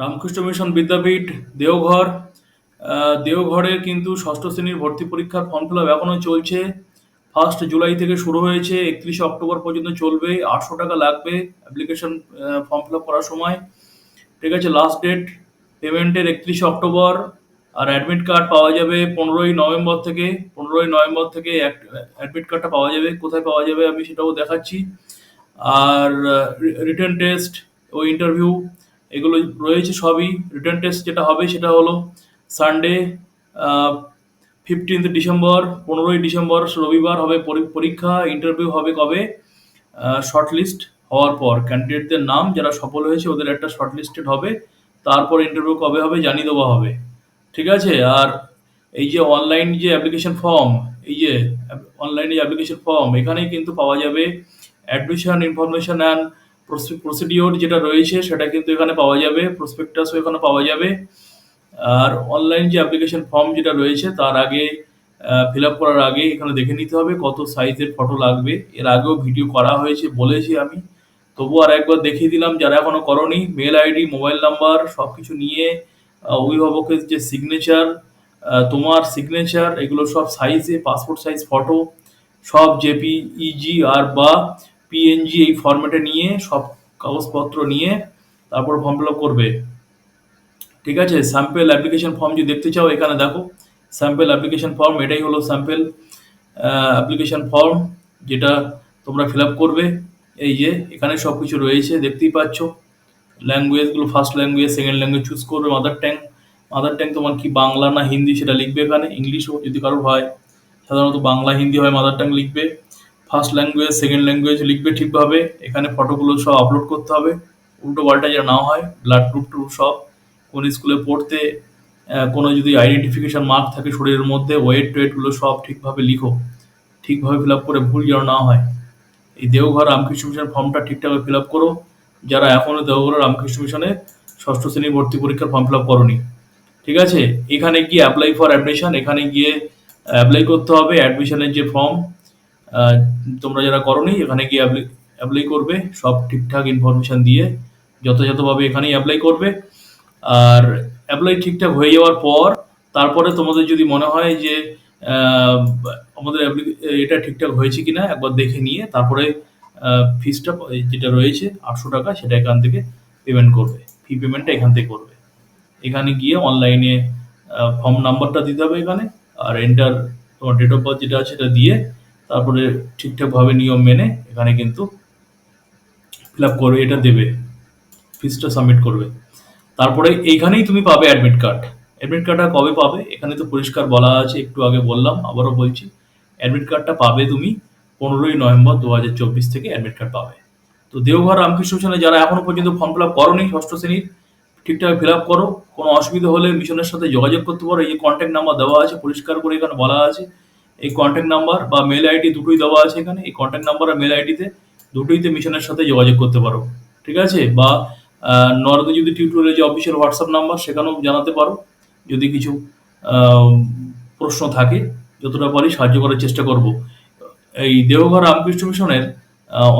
Ramakrishna Mission Vidyapith Deoghar আহ, দেওঘরের কিন্তু ষষ্ঠ শ্রেণির ভর্তি পরীক্ষার ফর্ম ফিল আপ এখনও চলছে। ফার্স্ট জুলাই থেকে শুরু হয়েছে একত্রিশে অক্টোবর পর্যন্ত চলবে আটশো টাকা লাগবে অ্যাপ্লিকেশন ফর্ম ফিল আপ করার সময়। ঠিক আছে লাস্ট ডেট পেমেন্টের একত্রিশে অক্টোবর আর অ্যাডমিট কার্ড পাওয়া যাবে পনেরোই নভেম্বর থেকে পনেরোই নভেম্বর থেকে অ্যাডমিট কার্ডটা পাওয়া যাবে কোথায় পাওয়া যাবে আমি সেটাও দেখাচ্ছি। আর রিটার্ন টেস্ট ও ইন্টারভিউ এগুলো রয়েছে সবই রিটার্ন টেস্ট যেটা হবে সেটা হলো সানডে ফিফটিন্থ ডিসেম্বর পনেরোই ডিসেম্বর রবিবার হবে পরীক্ষা ইন্টারভিউ হবে কবে? শর্ট লিস্ট হওয়ার পর। ক্যান্ডিডেটদের নাম যারা সফল হয়েছে ওদের একটা শর্ট লিস্টেড হবে। তারপর ইন্টারভিউ কবে হবে জানিয়ে দেওয়া হবে। ঠিক আছে? আর এই যে অনলাইন যে অ্যাপ্লিকেশন ফর্ম এই যে অনলাইনে যে অ্যাপ্লিকেশন ফর্ম এখানেই কিন্তু পাওয়া যাবে অ্যাডমিশন ইনফরমেশন অ্যান্ড প্রসিডিওর যেটা রয়েছে সেটা কিন্তু এখানে পাওয়া যাবে প্রসপেক্টাসও এখানে পাওয়া যাবে। আর অনলাইন যে অ্যাপ্লিকেশন ফর্ম যেটা রয়েছে, তার আগে ফিল আপ করার আগে এখানে দেখে নিতে হবে কত সাইজের ফটো লাগবে। এর আগেও ভিডিও করা হয়েছে বলেছি আমি। তবু আর একবার দেখিয়ে দিলাম, যারা এখনও করনি মেল আইডি মোবাইল নাম্বার সব কিছু নিয়ে অভিভাবকের যে সিগনেচার তোমার সিগনেচার এগুলো সব সাইজে পাসপোর্ট সাইজ ফটো সব জেপি ইজি আর বা পিএনজি এই ফরম্যাটে নিয়ে, সব কাগজপত্র নিয়ে তারপর ফর্ম ফিল করবে। ঠিক আছে? স্যাম্পেল অ্যাপ্লিকেশন ফর্ম যদি দেখতে চাও, এখানে দেখো। স্যাম্পেল অ্যাপ্লিকেশন ফর্ম এটাই হলো স্যাম্পেল অ্যাপ্লিকেশন ফর্ম যেটা তোমরা ফিল আপ করবে। এই যে, এখানে সব কিছু রয়েছে, দেখতেই পাচ্ছ। ল্যাঙ্গুয়েজগুলো first language second language choose করবে মাদার ট্যাং মাদার ট্যাং তোমার কি বাংলা না হিন্দি সেটা লিখবে এখানে। ইংলিশও যদি কারোর হয়, সাধারণত বাংলা, হিন্দি হয় মাদার ট্যাং লিখবে। ফার্স্ট ল্যাঙ্গুয়েজ সেকেন্ড ল্যাঙ্গুয়েজ লিখবে ঠিকভাবে, এখানে ফটোগুলো সব আপলোড করতে হবে। উল্টো পাল্টা যেন না হয় ব্লাড গ্রুপ টুপ সব কোন স্কুলে পড়তে কোনো যদি আইডেন্টিফিকেশান মার্ক থাকে শরীরের মধ্যে ওয়েট টোয়েটগুলো সব ঠিকভাবে লিখো। ঠিকভাবে ফিল আপ করে ভুল যেন না হয়। এই দেওঘর রামকৃষ্ণ মিশন ফর্মটা ঠিকঠাক ফিল আপ করো। যারা এখনও দেওঘর রামকৃষ্ণ মিশনে ষষ্ঠ শ্রেণি ভর্তি পরীক্ষার ফর্ম ফিল আপ করনি। ঠিক আছে? এখানে গিয়ে অ্যাপ্লাই ফর অ্যাডমিশন এখানে গিয়ে অ্যাপ্লাই করতে হবে। অ্যাডমিশনের যে ফর্ম তোমরা যারা করনি, এখানে গিয়ে অ্যাপ্লাই করবে। সব ঠিকঠাক ইনফরমেশন দিয়ে যথাযথভাবে এখানেই অ্যাপ্লাই করবে। আর অ্যাপ্লাই ঠিকঠাক হয়ে যাওয়ার পর, তারপরে তোমাদের যদি মনে হয় যে আমাদের এটা ঠিকঠাক হয়েছে কিনা, একবার দেখে নিয়ে তারপরে ফিসটা যেটা রয়েছে, আটশো টাকা, সেটা এখান থেকে পেমেন্ট করবে। ফি পেমেন্টটা এখান থেকে করবে। এখানে গিয়ে অনলাইনে ফর্ম নাম্বারটা দিতে হবে এখানে, আর এন্টার তোমার ডেট অফ বার্থ যেটা আছে, সেটা দিয়ে তারপরে ঠিকঠাকভাবে নিয়ম মেনে এখানে কিন্তু ফিল আপ করবে, এটা দেবে ফিসটা সাবমিট করবে। তারপরে এইখানেই তুমি পাবে অ্যাডমিট কার্ড অ্যাডমিট কার্ডটা কবে পাবে? এখানে তো পরিষ্কার বলা আছে, একটু আগে বললাম, আবারও বলছি অ্যাডমিট কার্ডটা পাবে তুমি পনেরোই নভেম্বর দু হাজার চব্বিশ থেকে অ্যাডমিট কার্ড পাবে। তো দেওঘর রামকৃষ্ণ মিশনে যারা এখনও পর্যন্ত ফর্ম ফিল আপ করোনি, ষষ্ঠ শ্রেণির, ঠিকঠাক ফিল আপ করো। কোনো অসুবিধা হলে মিশনের সাথে যোগাযোগ করতে পারো। এই যে কন্ট্যাক্ট নাম্বার দেওয়া আছে, পরিষ্কার করে এখানে বলা আছে। এই কন্ট্যাক্ট নাম্বার বা মেল আইডি দুটোই দেওয়া আছে এখানে। এই কন্ট্যাক্ট নাম্বার আর মেল আইডিতে দুটোইতে মিশনের সাথে যোগাযোগ করতে পারো। ঠিক আছে? বা নর্দে যদি টিউটোরিয়াল যে অফিসিয়াল হোয়াটসঅ্যাপ নাম্বার সেখানেও জানাতে পারো। যদি কিছু প্রশ্ন থাকে, যতটা পারি সাহায্য করার চেষ্টা করব। এই দেওঘর রামকৃষ্ণ মিশনের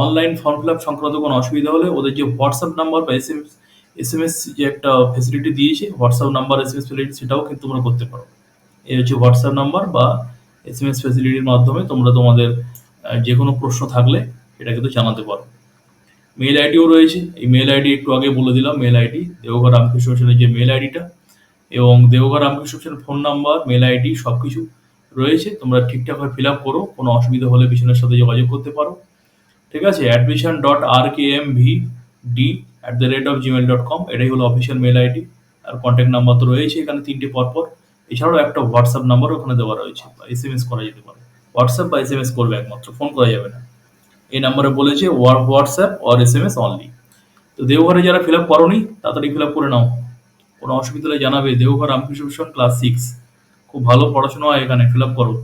অনলাইন ফর্ম ফিল আপ সংক্রান্ত কোনো অসুবিধা হলে ওদের যে হোয়াটসঅ্যাপ নাম্বার বা S M S M S যে একটা ফেসিলিটি দিয়েছে WhatsApp number S M S facility সেটাও কিন্তু তোমরা করতে পারো। এই হচ্ছে হোয়াটসঅ্যাপ নাম্বার বা এস এম এস ফেসিলিটির মাধ্যমে তোমরা তোমাদের যে কোনো প্রশ্ন থাকলে এটা কিন্তু জানাতে পারো। মেল আইডিও রয়েছে, এই মেল আইডি একটু আগে বলে দিলাম মেল আইডি দেওঘর রামকৃষ্ণ মিশনের যে মেল আইডিটা এবং দেওঘর রামকৃষ্ণ মিশনের ফোন নাম্বার মেল আইডি সব কিছু রয়েছে, তোমরা ঠিকঠাকভাবে ফিল আপ করো, কোনো অসুবিধা হলে মিশনের সাথে যোগাযোগ করতে পারো। ঠিক আছে admission dot R K M V D at the rate of Gmail dot com এটাই হলো অফিসিয়াল মেল আইডি, আর কন্ট্যাক্ট নাম্বার তো রয়েছে এখানে তিনটে পরপর। এছাড়াও একটা হোয়াটসঅ্যাপ নাম্বার ওখানে দেওয়া রয়েছে, বা এস এম এস করা যেতে পারে। হোয়াটসঅ্যাপ বা এস এম এস করবে একমাত্র ফোন করা যাবে না। এই নাম্বারে বলেছে WhatsApp or S M S only তো দেওঘরে যারা ফিল আপ করনি, তাড়াতাড়ি ফিল আপ করে নাও। কোনো অসুবিধা হলে জানাবে। Deoghar Ramakrishna Mission class six খুব ভালো পড়াশোনা হয় এখানে ফিল আপ করো।